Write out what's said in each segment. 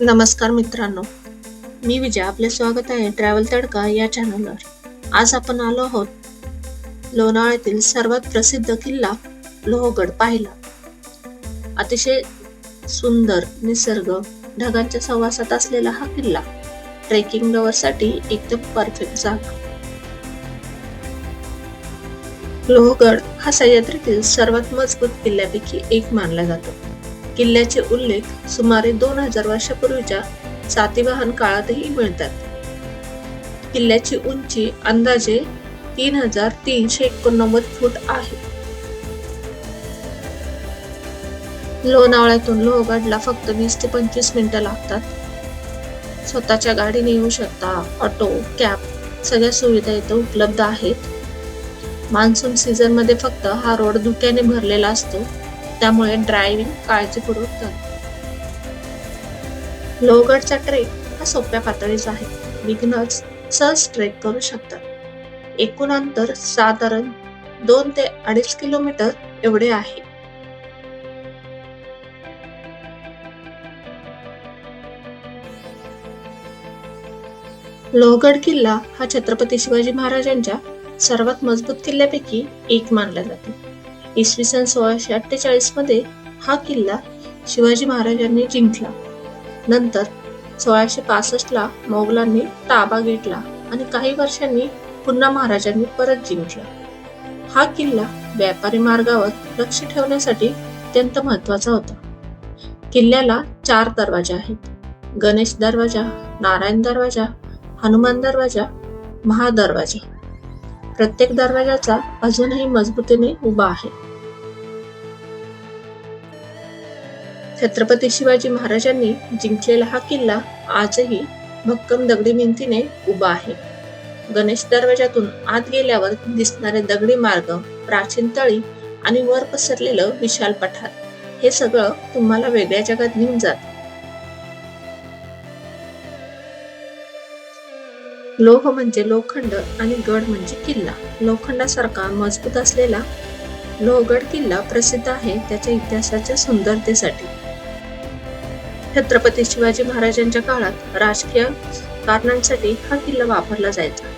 नमस्कार मित्रांनो. मी विजय आपले स्वागत आहे ट्रॅव्हल तडका या चॅनलवर आज आपण आलो आहोत लोणावळ्यातील सर्वात प्रसिद्ध किल्ला लोहगड पाहिला. अतिशय सुंदर निसर्ग ढगांच्या सहवासात असलेला हा किल्ला ट्रेकिंग लवरसाठी एकदम परफेक्ट जागा. लोहगड हा सह्याद्रीतील सर्वात मजबूत किल्ल्यापैकी एक मानला जातो. किल्ल्याचे उल्लेख सुमारे दोन हजार वर्षापूर्वीच्या सातीवाहन काळातही मिळतात. किल्ल्याची उंची अंदाजे तीन हजार तीनशे एकोणनव्वद फूट आहे. लोणावळ्यातून लोहगडला फक्त वीस ते पंचवीस मिनिटं लागतात. स्वतःच्या गाडीने येऊ शकता ऑटो कॅब सगळ्या सुविधा इथं उपलब्ध आहेत. मान्सून सीझनमध्ये फक्त हा रोड धुक्याने भरलेला असतो. त्यामुळे ड्रायव्हिंग काळजीपूर्वक करा. लोहगडचा ट्रेक हा सोप्या पातळीचा आहे. बिगिनर्स सहज ट्रेक करू शकतात. एकूण अंतर साधारण दोन ते अडीच किलोमीटर एवढे आहे. लोहगड किल्ला हा छत्रपती शिवाजी महाराजांच्या सर्वात मजबूत किल्ल्यापैकी एक मानला जातो. इसवी सन सोळाशे अठ्ठेचाळीसमध्ये हा किल्ला शिवाजी महाराजांनी जिंकला. नंतर सोळाशे पासष्ट ला मोगलांनी ताबा घेतला आणि काही वर्षांनी पुन्हा महाराजांनी परत जिंकला. हा किल्ला व्यापारी मार्गावर लक्ष ठेवण्यासाठी अत्यंत महत्त्वाचा होता. किल्ल्याला चार दरवाजे आहेत. गणेश दरवाजा नारायण दरवाजा हनुमान दरवाजा महादरवाजा. प्रत्येक दरवाजाचा अजूनही मजबूतीने उभा आहे. छत्रपती शिवाजी महाराजांनी जिंकलेला हा किल्ला आजही भक्कम दगडी भिंतीने उभा आहे. गणेश दरवाजातून आत गेल्यावर दिसणारे दगडी मार्ग प्राचीन तळी आणि वर पसरलेलं विशाल पठार हे सगळं तुम्हाला वेगळ्या जगात घेऊन जात. लोह म्हणजे लोखंड आणि गड म्हणजे किल्ला. लोखंडासारखा मजबूत असलेला लोहगड किल्ला प्रसिद्ध आहे त्याच्या इतिहासाच्या सुंदरतेसाठी छत्रपती शिवाजी महाराजांच्या काळात राजकीय कारणांसाठी हा किल्ला वापरला जायचा.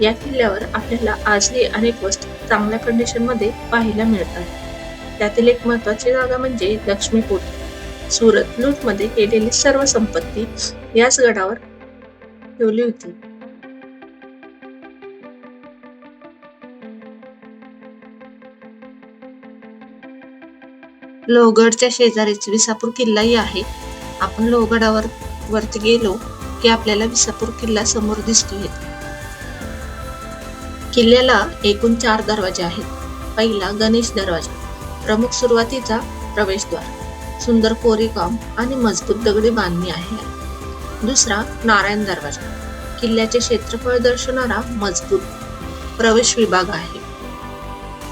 या किल्ल्यावर आपल्याला आजही अनेक वस्तू चांगल्या कंडिशनमध्ये पाहायला मिळतात. त्यातील एक महत्वाची जागा म्हणजे लक्ष्मीपूर. सुरत लूटमध्ये केलेली सर्व संपत्ती याच गडावर ठेवली होती. लोहगडच्या शेजारीच विसापूर किल्लाही आहे. आपण लोहगडावर वरती गेलो की आपल्याला विसापूर किल्ला समोर दिसतोय. किल्ल्याला एकूण चार दरवाजे आहेत. पहिला गणेश दरवाजा प्रमुख सुरुवातीचा प्रवेशद्वार सुंदर कोरीकाम आणि मजबूत दगडी बांधणी आहे. दुसरा नारायण दरवाजा किल्ल्याचे क्षेत्रफळ दर्शवणारा मजबूत प्रवेश विभाग आहे.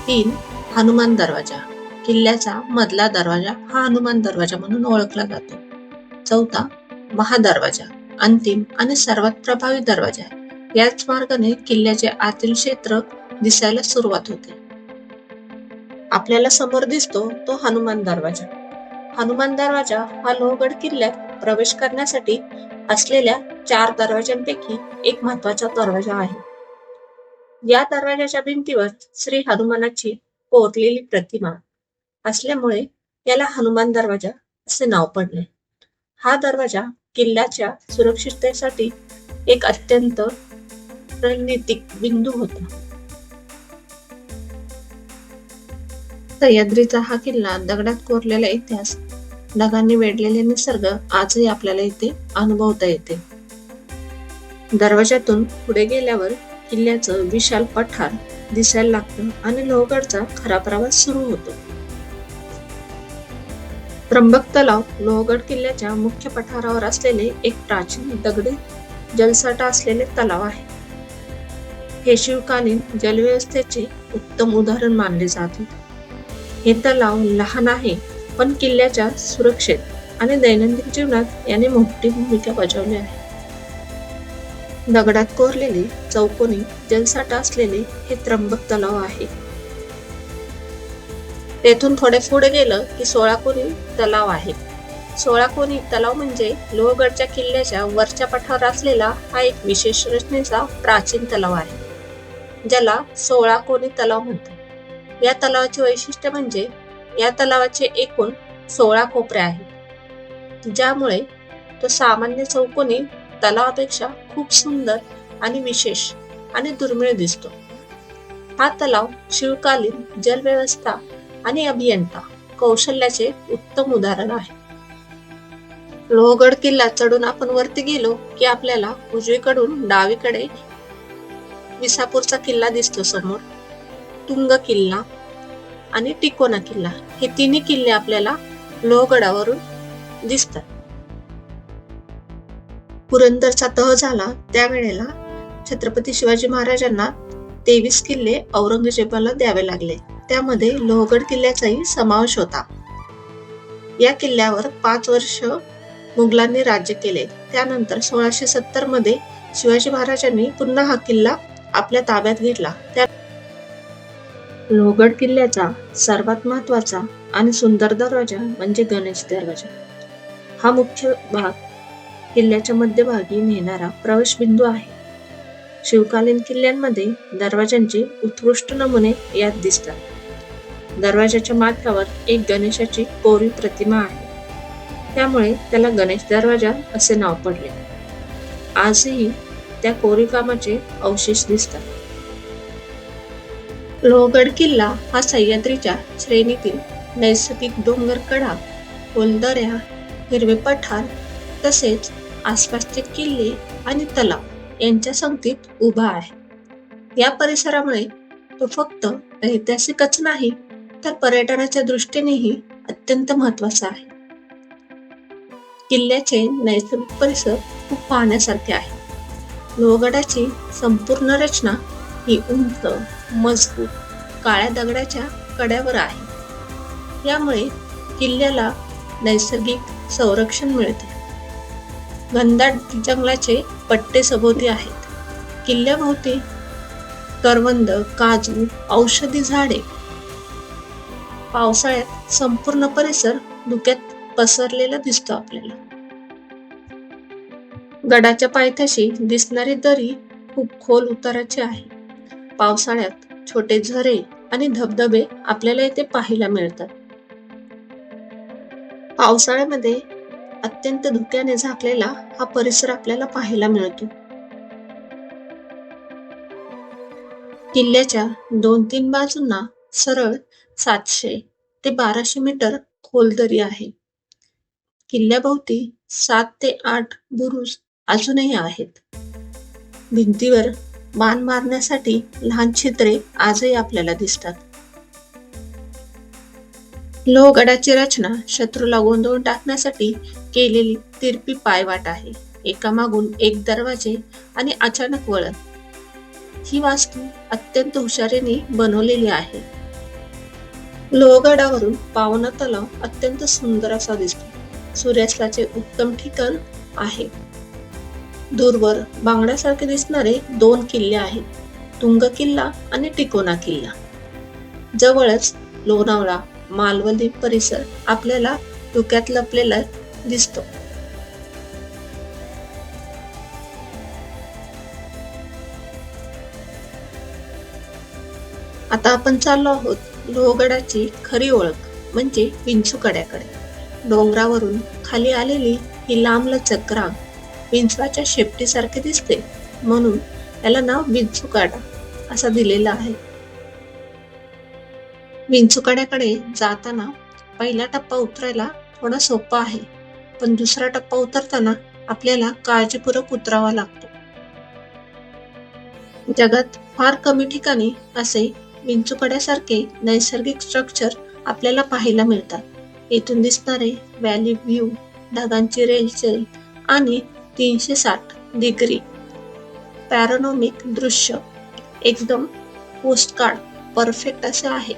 तीन हनुमान दरवाजा किल्ल्याचा मधला दरवाजा हा हनुमान दरवाजा म्हणून ओळखला जातो. चौथा महादरवाजा अंतिम आणि सर्वात प्रभावी दरवाजा आहे. याच मार्गाने किल्ल्याचे आतील क्षेत्र दिसायला सुरुवात होते. आपल्याला समोर दिसतो तो हनुमान दरवाजा. हनुमान दरवाजा हा लोहगड किल्ल्यात प्रवेश करण्यासाठी असलेल्या चार दरवाजांपैकी एक महत्त्वाचा दरवाजा आहे. या दरवाजाच्या भिंतीवर श्री हनुमानाची कोरलेली प्रतिमा असल्यामुळे याला हनुमान दरवाजा असे नाव पडले. हा दरवाजा किल्ल्याच्या सुरक्षिततेसाठी एक अत्यंत रणनीतिक बिंदू होता. सह्याद्रीचा हा किल्ला दगडात कोरलेला इतिहास ढगांनी वेढलेले निसर्ग आजही आपल्याला इथे अनुभवता येते. दरवाजातून पुढे गेल्यावर किल्ल्याचं विशाल पठार दिसायला लागतं आणि लोहगडचा खरा प्रवास सुरू होतो. त्र्यंबक तलाव लोहगड किल्ल्याच्या मुख्य पठारावर असलेले एक प्राचीन दगडी जलसाठा असलेले तलाव आहे. हे शिवकालीन जलव्यवस्थेचे उत्तम उदाहरण मानले जात होते. हे तलाव लहान आहे पण किल्ल्याच्या सुरक्षेत आणि दैनंदिन जीवनात याने मोठी भूमिका बजावली आहे. दगडात कोरलेले चौकोनी जलसाठा असलेले हे त्र्यंबक तलाव आहे. तेथून थोडे पुढे गेलं की सोळाकोनी तलाव आहे. सोळाकोनी तलाव म्हणजे लोहगडच्या किल्ल्याच्या वरच्या पठावर असलेला हा एक विशेष रचनेचा प्राचीन तलाव आहे ज्याला सोळाकोनी तलाव म्हणतात. या तलावाचे वैशिष्ट्य म्हणजे या तलावाचे एकूण सोळा कोपरे आहेत ज्यामुळे तो सामान्य चौकोनी तलावापेक्षा खूप सुंदर आणि विशेष आणि दुर्मिळ दिसतो. हा तलाव शिवकालीन जलव्यवस्था आणि अभियंता कौशल्याचे उत्तम उदाहरण आहे. लोहगड किल्ला चढून आपण वरती गेलो की आपल्याला उजवीकडून डावीकडे विसापूरचा किल्ला दिसतो समोर. तुंग किल्ला आणि टिकोना किल्ला हे तिन्ही किल्ले आपल्याला लोहगडावरून दिसतात. पुरंदरचा तह झाला त्यावेळेला छत्रपती शिवाजी महाराजांना तेवीस किल्ले औरंगजेबाला द्यावे लागले. त्यामध्ये लोहगड किल्ल्याचाही समावेश होता. या किल्ल्यावर पाच वर्ष मुघलांनी राज्य केले. त्यानंतर सोळाशे सत्तरमध्ये शिवाजी महाराजांनी पुन्हा हा किल्ला आपल्या ताब्यात घेतला. त्या लोहगड किल्ल्याचा सर्वात महत्त्वाचा आणि सुंदर दरवाजा म्हणजे गणेश दरवाजा. हा मुख्य भाग किल्ल्याच्या मध्यभागी नेणारा प्रवेश बिंदू आहे. शिवकालीन किल्ल्यांमध्ये दरवाजांचे उत्कृष्ट नमुने यात दिसतात. दरवाजाच्या माथ्यावर एक गणेशाची कोरी प्रतिमा आहे. त्यामुळे त्याला गणेश दरवाजा असे नाव पडले. आजही त्या कोरीकामाचे अवशेष दिसतात. लोहगड किल्ला हा सह्याद्रीच्या श्रेणीतील नैसर्गिक डोंगर कडा खोलदऱ्या हिरवे पठार तसेच आसपासचे किल्ले आणि तलाव यांच्या संगतीत उभा आहे. या परिसरामुळे तो फक्त ऐतिहासिकच नाही तर पर्यटनाच्या दृष्टीनेही अत्यंत महत्त्वाचा आहे. किल्ल्याचे नैसर्गिक परिसर खूप पाहण्यासारखे आहे. लोहगडाची संपूर्ण रचना ही उंच मजबूत काळ्या दगडाच्या कड्यावर आहे. यामुळे किल्ल्याला नैसर्गिक संरक्षण मिळते. घनदाट जंगलाचे पट्टे सभोवती आहेत. किल्ल्याभोवती करवंद काजू औषधी झाडे पावसाळ्यात संपूर्ण परिसर धुक्यात पसरलेला दिसतो आपल्याला. गडाच्या पायथ्याशी दिसणारी दरी खूप खोल उताराची आहे. पावसाळ्यात छोटे झरे आणि धबधबे आपल्याला इथे पाहायला मिळतात. पावसाळ्यामध्ये अत्यंत धुक्याने झाकलेला हा परिसर आपल्याला पाहायला मिळतो. किल्ल्याच्या दोन तीन बाजूंना सरळ सातशे ते बाराशे मीटर खोल दरी आहे. किल्ल्याभोवती सात ते आठ बुरुज अजूनही आहेत. भिंतीवर बाण मारण्यासाठी लहान छिद्रे आजही आपल्याला दिसतात. लोहगडाची रचना शत्रूला गोंधळून टाकण्यासाठी केलेली तिरपी पायवाट आहे. एकामागून एक दरवाजे आणि अचानक वळण. ही वास्तू अत्यंत हुशारीने बनवलेली आहे. लोहगडावरून पावना तलाव अत्यंत सुंदर असा दिसतो. सूर्यास्ताचे उत्तम ठिकाण आहे. दूरवर बांगड्यासारखे दिसणारे दोन किल्ले आहेत. तुंग किल्ला आणि टिकोना किल्ला. जवळच लोणावळा मालवली परिसर आपल्याला धुक्यात लपलेला दिसतो. आता आपण चाललो आहोत लोहगडाची खरी ओळख म्हणजे विंचूकड्याकडे. डोंगरावरून खाली आलेली ही लांबलचक रांग विंचवाच्या शेपटीसारखी दिसते म्हणून याला नाव विंचूकाडा असा दिलेला आहे. विंचुकड्याकडे जाताना पहिला टप्पा उतरायला थोडा सोपा आहे पण दुसरा टप्पा उतरताना आपल्याला काळजीपूर्वक उतरावा लागतो. जगात फार कमी ठिकाणी असे विंचुकड्यासारखे नैसर्गिक स्ट्रक्चर आपल्याला पाहायला मिळतात. इथून दिसणारे व्हॅली व्ह्यू ढगांची रेलचेल आणि तीनशे साठ डिग्री पॅरोनॉमिक दृश्य एकदम पोस्टकार्ड परफेक्ट असे आहे.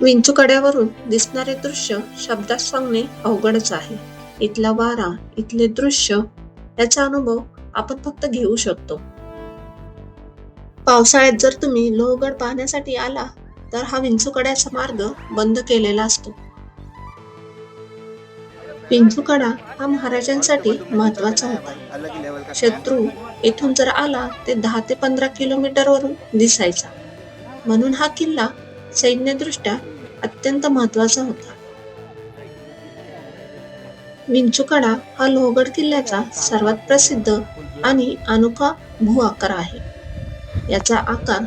विंचूकड्यावरून दिसणारे दृश्य शब्दात सांगणे अवघडच आहे. इथला वारा इथले दृश्य याचा अनुभव आपण फक्त घेऊ शकतो. पावसाळ्यात जर तुम्ही लोहगड पाहण्यासाठी आला तर हा विंचूकड्याचा मार्ग बंद केलेला असतो. विंचूकडा हा महाराजांसाठी महत्त्वाचा होता. शत्रू येथून जर आला ते दहा ते पंधरा किलोमीटर वरून दिसायचा. म्हणून हा किल्ला सैन्यदृष्ट्या अत्यंत महत्त्वाचा होता. विंचूकडा हा लोहगड किल्ल्याचा सर्वात प्रसिद्ध आणि अनोखा भू आकार आहे. याचा आकार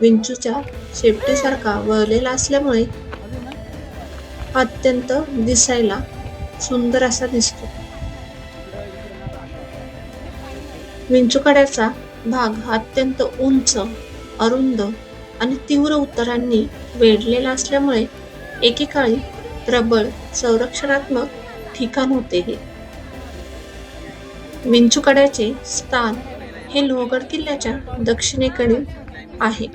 विंचूच्या शेपटीसारखा वळलेला असल्यामुळे अत्यंत दिसायला सुंदर असा दिसतो. विंचूकड्याचा भाग अत्यंत उंच अरुंद आणि तीव्र उत्तरांनी वेढलेला असल्यामुळे एकेकाळी प्रबळ संरक्षणात्मक ठिकाण होते हे. विंचूकड्याचे स्थान हे लोहगड किल्ल्याच्या दक्षिणेकडील आहे.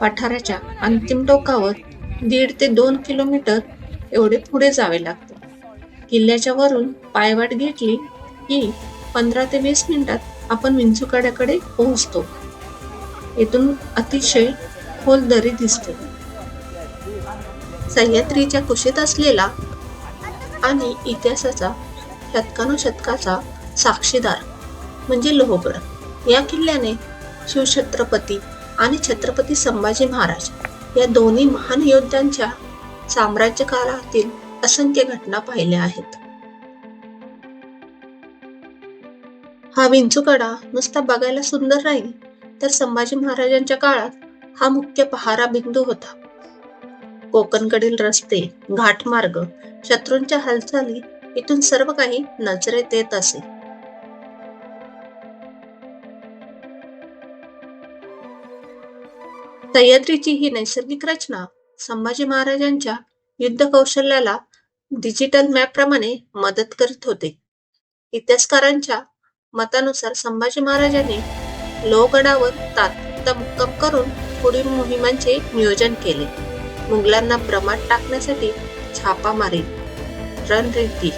पठाराच्या अंतिम टोकावर दीड ते दोन किलोमीटर एवढे पुढे जावे लागते. किल्ल्याच्या वरून पायवाट घेतली की पंधरा ते वीस मिनिटात आपण विंचूकड्याकडे पोहोचतो. येथून अतिशय खोल दरी दिसते. सह्याद्रीच्या कुशीत असलेला आणि इतिहासाचा शतकानुशतकाचा साक्षीदार म्हणजे लोहगड. या किल्ल्याने शिवछत्रपती आणि छत्रपती संभाजी महाराज या दोन्ही महान योद्ध्यांच्या साम्राज्य काळातील असंख्य घटना पाहिल्या आहेत. हा विंचूकडा नुसता बघायला सुंदर राहील तर संभाजी महाराजांच्या काळात हा मुख्य पहारा बिंदू होता. कोकणकडील रस्ते घाटमार्ग शत्रूंच्या हालचाली इथून सर्व काही नजरेत येत असे. सह्याद्रीची ही नैसर्गिक रचना संभाजी महाराजांच्या युद्ध कौशल्याला डिजिटल मॅप प्रमाणे मदत करीत होते. इतिहासकारांच्या मतानुसार संभाजी महाराजांनी लोहगडावर तात्पुरता मुक्काम करून पुढील मोहिमांचे नियोजन केले. मुघलांना प्रमाण टाकण्यासाठी छापा मारी रणनीती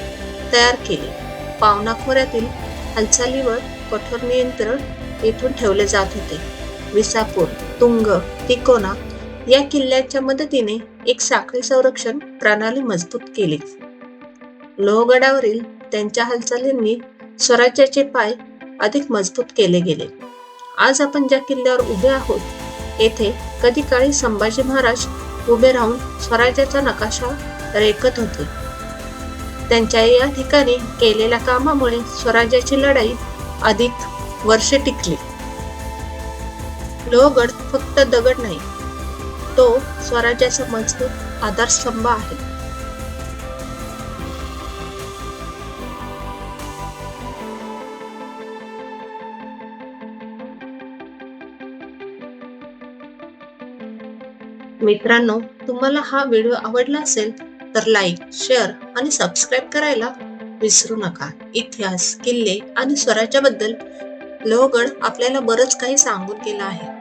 तयार केली. पावना खोऱ्यातील हालचालीवर कठोर नियंत्रण येथून ठेवले जात होते. विसापूर तुंग तिकोना या किल्ल्याच्या मदतीने एक साखळी संरक्षण प्रणाली मजबूत केली. लोहगडावरील त्यांच्या हालचालींनी स्वराज्याचे पाय अधिक मजबूत केले गेले. आज आपण ज्या किल्ल्यावर उभे आहोत येथे कधी काळी संभाजी महाराज उभे राहून स्वराज्याचा नकाशा रेखत होते. त्यांच्या या ठिकाणी केलेल्या कामामुळे स्वराज्याची लढाई अधिक वर्षे टिकली. लोहगड फक्त दगड नाही तो स्वराज्याचा मजबूत आधारस्तंभ आहे. मित्रांनो तुम्हाला हा व्हिडिओ आवडला असेल तर लाईक शेअर आणि सबस्क्राईब करायला विसरू नका. इतिहास किल्ले आणि स्वराज्याबद्दल लोहगड आपल्याला बरंच काही सांगून गेला आहे.